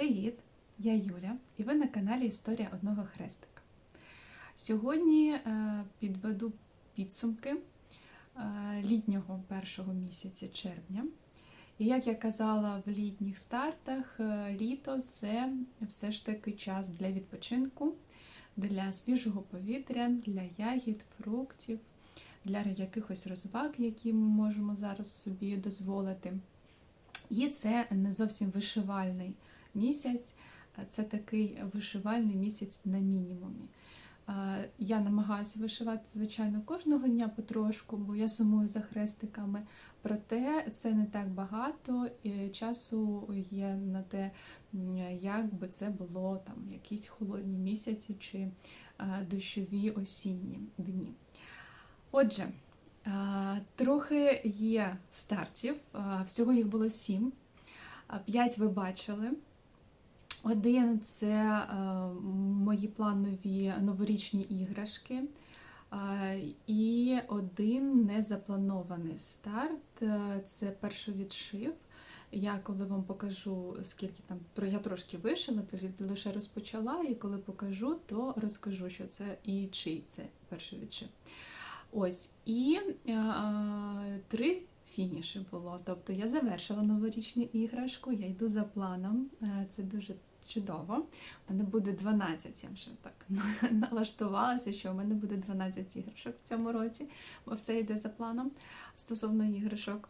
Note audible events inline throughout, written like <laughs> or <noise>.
Привіт! Я Юля, і ви на каналі Історія одного хрестика. Сьогодні е, підведу підсумки е, літнього першого місяця червня. І як я казала в літніх стартах, е, літо це все ж таки час для відпочинку, для свіжого повітря, для ягід, фруктів, для якихось розваг, які ми можемо зараз собі дозволити. І це не зовсім вишивальний місяць, це такий вишивальний місяць на мінімумі. Я намагаюся вишивати, звичайно, кожного дня потрошку, бо я сумую за хрестиками. Проте це не так багато і часу є на те, як би це було там якісь холодні місяці чи дощові осінні дні. Отже, трохи є стартів, всього їх було сім. П'ять ви бачили. Один це е, мої планові новорічні іграшки. Е, І один незапланований старт е, це першовідшив. Я коли вам покажу, скільки там я трошки вишила, лише розпочала, і коли покажу, то розкажу, що це і чий це першовідшив. Ось, і е, три фініші було. Тобто я завершила новорічну іграшку, я йду за планом. Це дуже чудово. У мене буде 12, я вже так <laughs> налаштувалася, що у мене буде 12 іграшок в цьому році, бо все йде за планом стосовно іграшок.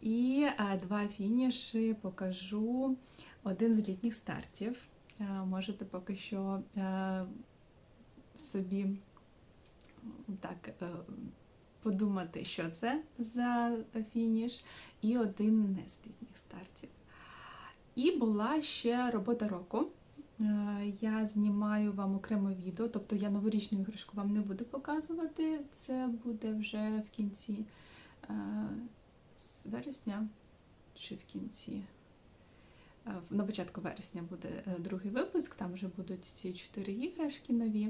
І е, два фініші покажу один з літніх стартів. Е, Можете поки що е, собі так подумати, що це за фініш, і один не з літніх стартів. І була ще робота року. Е, Я знімаю вам окремо відео, тобто я новорічну іграшку вам не буду показувати. Це буде вже в кінці е, з вересня чи в кінці. Е, На початку вересня буде другий випуск, там вже будуть ці чотири іграшки нові.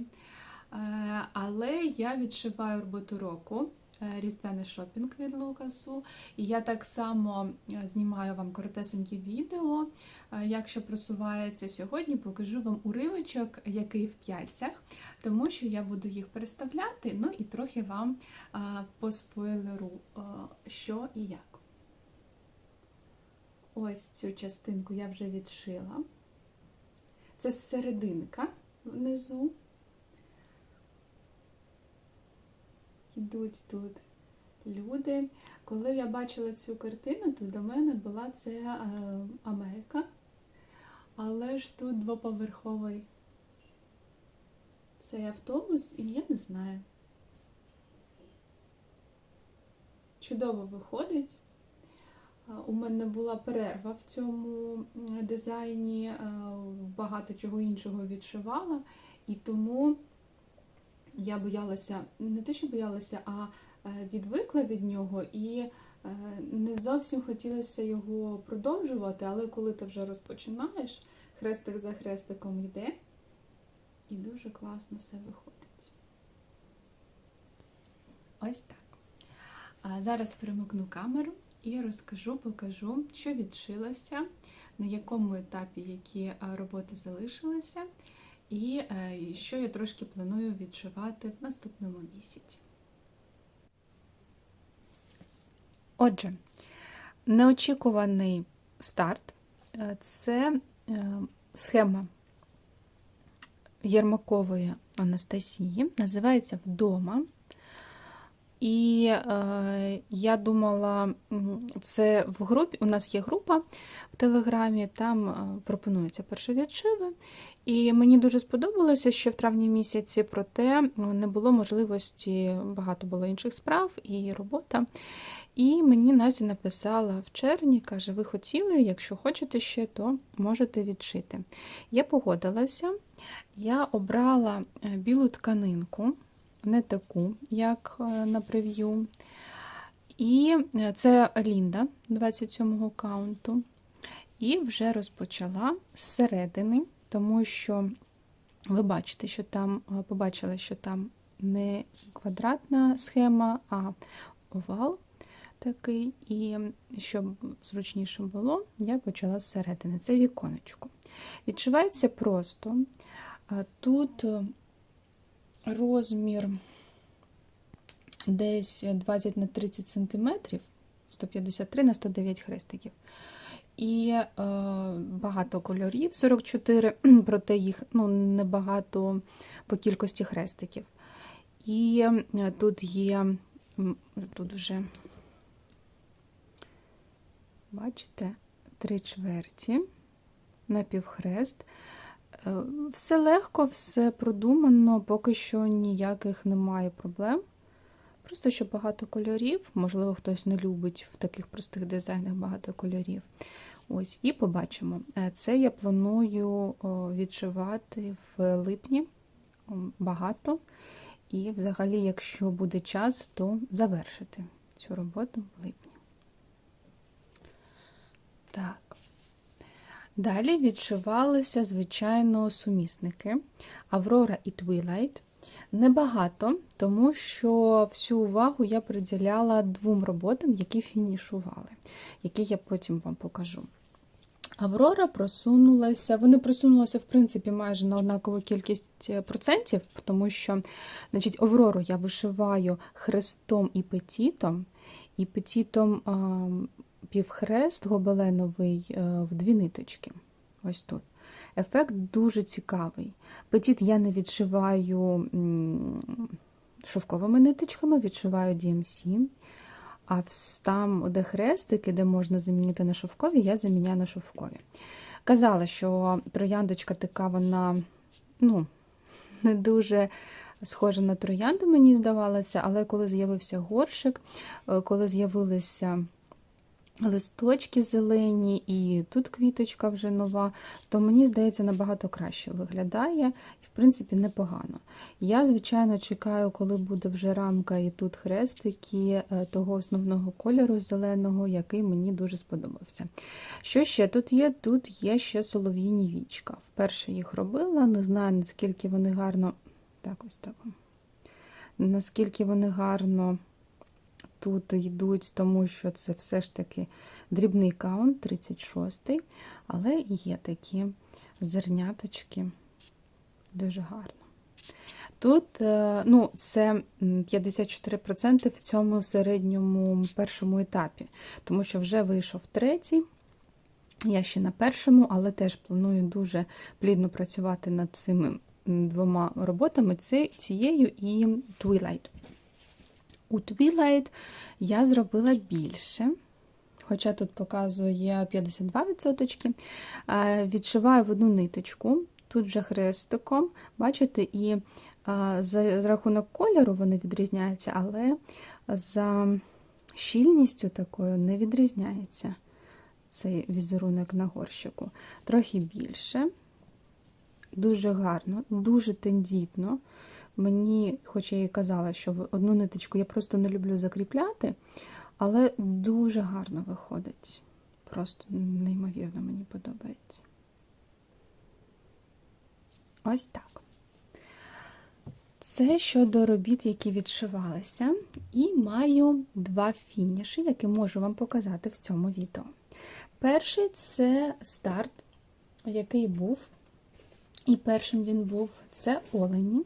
Але я відшиваю роботу року. Е, Різдвяний шопінг від Лукасу. І я так само е, знімаю вам коротесенькі відео. Е, Якщо просувається сьогодні, покажу вам уривочок, який в п'яльцях, тому що я буду їх переставляти, ну і трохи вам поспойлеру, що і як. Ось цю частинку я вже відшила. Це серединка внизу. Йдуть тут люди. Коли я бачила цю картину, то до мене була це е, Америка. Але ж тут двоповерховий цей автобус, і я не знаю. Чудово виходить. У мене була перерва в цьому дизайні, багато чого іншого відшивала, і тому я боялася, не те, що боялася, а е, відвикла від нього і е, не зовсім хотілося його продовжувати, але коли ти вже розпочинаєш, хрестик за хрестиком йде, і дуже класно все виходить. Ось так. А зараз перемикну камеру і розкажу, покажу, що відшилося, на якому етапі які е, роботи залишилися, і е, що я трошки планую відчувати в наступному місяці. Отже, неочікуваний старт е, це е, схема Єрмакової Анастасії, називається Вдома. І е, я думала, це в групі. У нас є група в Телеграмі, там е, пропонуються першовідшиви. І мені дуже сподобалося ще в травні місяці, проте ну, не було можливості, багато було інших справ і робота. І мені Назі написала в червні, каже: ви хотіли, якщо хочете ще, то можете відшити. Я погодилася, я обрала е, білу тканинку не таку, як е, на прев'ю. І е, це Лінда 27-го каунту. І вже розпочала зсередини, тому що ви бачите, що там, е, побачили, що там не квадратна схема, а овал. такий, і щоб зручніше було, я почала зсередини. Це віконечко. Відчувається просто. Тут розмір десь 20 на 30 см, 153 на 109 хрестиків. І е, багато кольорів 44, <clears throat> проте їх ну, небагато по кількості хрестиків. І е, тут є, тут вже, бачите, три чверті напівхрест. Е, Все легко, все продумано, поки що ніяких немає проблем. Просто що багато кольорів, можливо, хтось не любить в таких простих дизайнах багато кольорів. Ось, і побачимо. Е, Це я планую відшивати в липні багато. І, взагалі, якщо буде час, то завершити цю роботу в липні. Так. Далі відшивалися, звичайно, сумісники Аврора і Twilight. Небагато, тому що всю увагу я приділяла двом роботам, які фінішували, які я потім вам покажу. Аврора просунулася, вони просунулися, в принципі, майже на однакову кількість е, процентів, тому що, значить, Аврору я вишиваю хрестом і петітом, і петітом півхрест гобеленовий е, в дві ниточки. Ось тут. Ефект дуже цікавий. Петіт я не відшиваю шовковими ниточками, відшиваю DMC. А там, де хрестики, де можна замінити на шовкові, я заміняю на шовкові. Казала, що трояндочка така, вона ну, не дуже схожа на троянду, мені здавалося, але коли з'явився горшик, е, коли з'явилися листочки зелені, і тут квіточка вже нова, то мені здається, набагато краще виглядає і, в принципі, непогано. Я, звичайно, чекаю, коли буде вже рамка і тут хрестики е, того основного кольору зеленого, який мені дуже сподобався. Що ще тут є? Тут є ще солов'їні вічка. Вперше їх робила, не знаю, наскільки вони гарно. Так, ось так. Наскільки вони гарно тут йдуть, тому що це все ж таки дрібний каунт, 36-й, але є такі зерняточки дуже гарно. Тут е, ну, це 54% в цьому середньому першому етапі, тому що вже вийшов третій. Я ще на першому, але теж планую дуже плідно працювати над цими двома роботами: цією і Twilight. У Twilight я зробила більше, хоча тут показує 52%. Е, Відшиваю в одну ниточку, тут вже хрестиком, бачите, і за рахунок кольору вони відрізняються, але за щільністю такою не відрізняється цей візерунок на горщику. Трохи більше, дуже гарно, дуже тендітно. Мені, хоч я і казала, що одну ниточку я просто не люблю закріпляти, але дуже гарно виходить. Просто неймовірно мені подобається. Ось так. Це щодо робіт, які відшивалися. І маю два фініші, які можу вам показати в цьому відео. Перший це старт, який був. І першим він був це олені.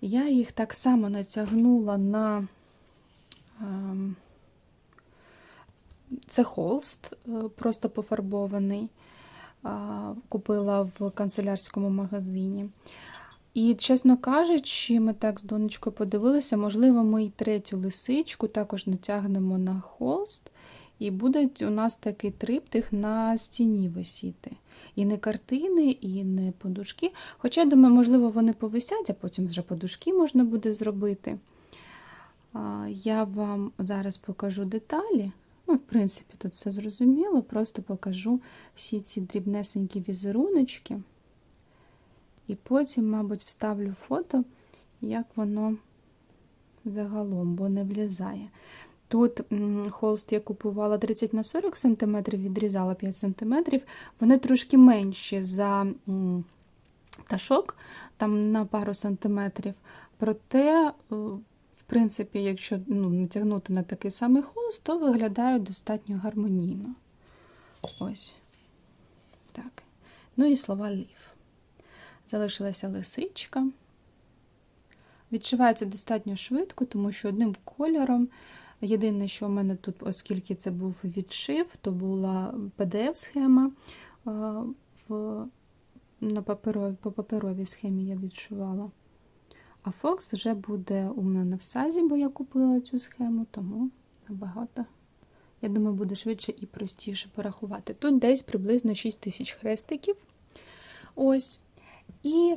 Я їх так само натягнула на ем, це холст, е, просто пофарбований. Купила в канцелярському магазині. І, чесно кажучи, ми так з донечкою подивилися, можливо, ми і третю лисичку також натягнемо на холст, і буде у нас такий триптих на стіні висіти. І не картини, і не подушки. Хоча, я думаю, можливо, вони повисять, а потім вже подушки можна буде зробити. Я вам зараз покажу деталі. Ну, в принципі, тут все зрозуміло, просто покажу всі ці дрібнесенькі візеруночки. І потім, мабуть, вставлю фото, як воно загалом, бо не влізає. Тут холст я купувала 30 на 40 см, відрізала 5 см. Вони трошки менші за м, пташок, там на пару сантиметрів. Проте, е, в принципі, якщо ну, натягнути на такий самий холст, то виглядають достатньо гармонійно. Ось. Так. Ну і слова лів. Залишилася лисичка. Відшивається достатньо швидко, тому що одним кольором. Єдине, що в мене тут, оскільки це був відшив, то була PDF-схема. На паперовій, по паперовій схемі я відшивала. А Fox вже буде у мене в сазі, бо я купила цю схему, тому набагато, я думаю, буде швидше і простіше порахувати. Тут десь приблизно 6 тисяч хрестиків. Ось. І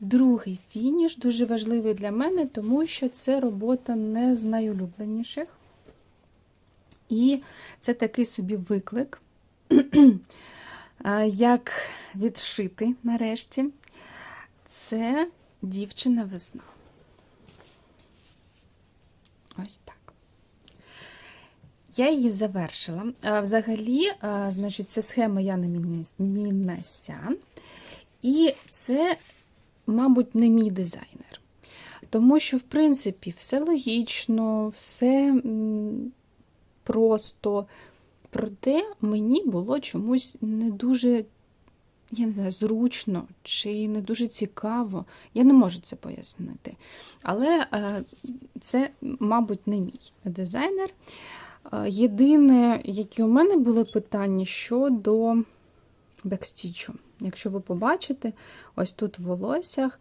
другий фініш дуже важливий для мене, тому що це робота не з найулюбленіших. І це такий собі виклик, <clears throat> як відшити нарешті. Це дівчина весна. Ось так. Я її завершила. Взагалі, значить, це схема Яни Мінасян. І це, мабуть, не мій дизайнер. Тому що, в принципі, все логічно, все просто. Проте мені було чомусь не дуже, я не знаю, зручно чи не дуже цікаво. Я не можу це пояснити. Але це, мабуть, не мій дизайнер. Єдине, які у мене були питання щодо бекстічу. Якщо ви побачите, ось тут в волоссях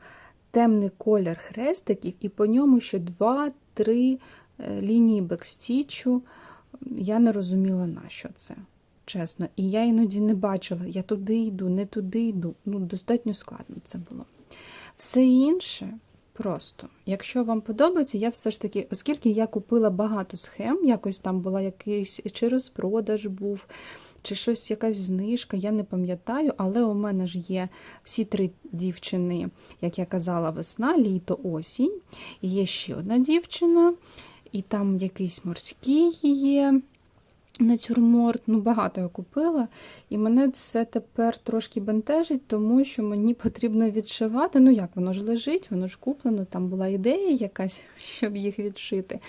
темний колір хрестиків, і по ньому ще 2-3 лінії бекстічу. Я не розуміла, на що це, чесно. І я іноді не бачила, я туди йду, не туди йду. Ну, достатньо складно це було. Все інше просто, якщо вам подобається, я все ж таки, оскільки я купила багато схем, якось там була якийсь чи розпродаж був, чи щось, якась знижка, я не пам'ятаю, але у мене ж є всі три дівчини, як я казала, весна, літо, осінь. І є ще одна дівчина, і там якийсь морський є. Натюрморт, ну багато я купила, і мене це тепер трошки бентежить, тому що мені потрібно відшивати. Ну, як воно ж лежить, воно ж куплено, там була ідея якась, <laughs> щоб їх відшити.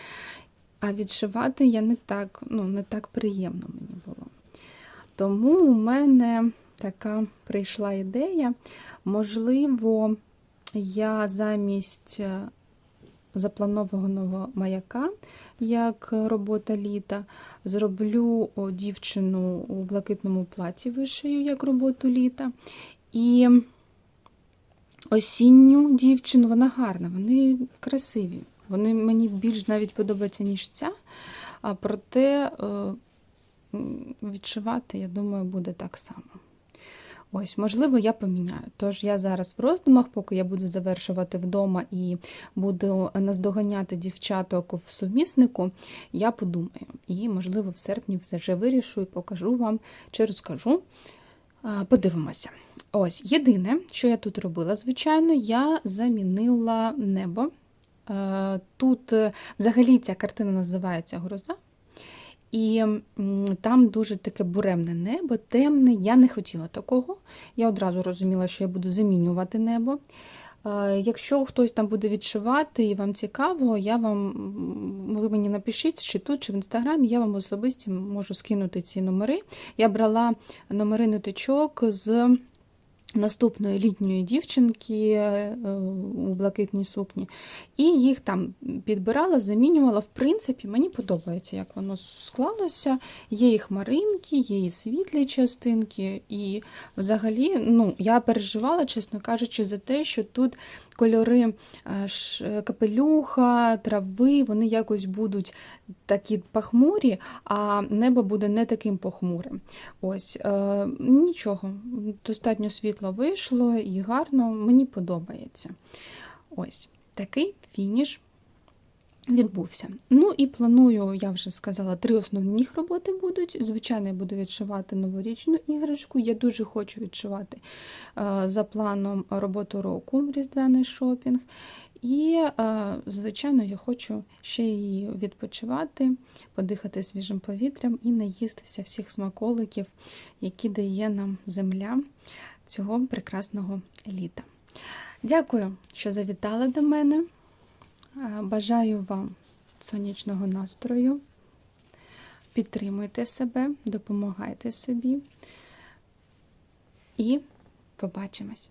А відшивати я не так, ну, не так приємно мені було. Тому у мене така прийшла ідея. Можливо, я замість запланованого маяка, як робота літа, зроблю дівчину у блакитному платі вишию, як роботу літа. І осінню дівчину, вона гарна, вони красиві. Вони мені більш навіть подобаються, ніж ця. А проте відшивати, я думаю, буде так само. Ось, можливо, я поміняю. Тож я зараз в роздумах, поки я буду завершувати вдома і буду наздоганяти дівчаток в суміснику, я подумаю. І, можливо, в серпні все вже вирішу і покажу вам чи розкажу. Подивимося. Ось, єдине, що я тут робила, звичайно, я замінила небо. Тут, взагалі, ця картина називається Гроза. І там дуже таке буремне небо, темне. Я не хотіла такого. Я одразу розуміла, що я буду замінювати небо. Якщо хтось там буде відшивати і вам цікаво, я вам, ви мені напишіть, чи тут, чи в інстаграмі, я вам особисті можу скинути ці номери. Я брала номери ниточок з наступної літньої дівчинки е, у блакитній сукні, і їх там підбирала, замінювала. В принципі, мені подобається, як воно склалося. Є і хмаринки, є і світлі частинки. І взагалі, ну, я переживала, чесно кажучи, за те, що тут кольори е, капелюха, трави, вони якось будуть такі похмурі, а небо буде не таким похмурим. Ось, е, Нічого, достатньо світло вийшло і гарно, мені подобається. Ось такий фініш відбувся. Ну і планую, я вже сказала, три основні роботи будуть. Звичайно, я буду відшивати новорічну іграшку. Я дуже хочу відшивати е, за планом роботу року різдвяний шопінг. І, е, звичайно, я хочу ще й відпочивати, подихати свіжим повітрям і наїстися всіх смаколиків, які дає нам земля цього прекрасного літа. Дякую, що завітали до мене. Бажаю вам сонячного настрою. Підтримуйте себе, допомагайте собі і побачимось!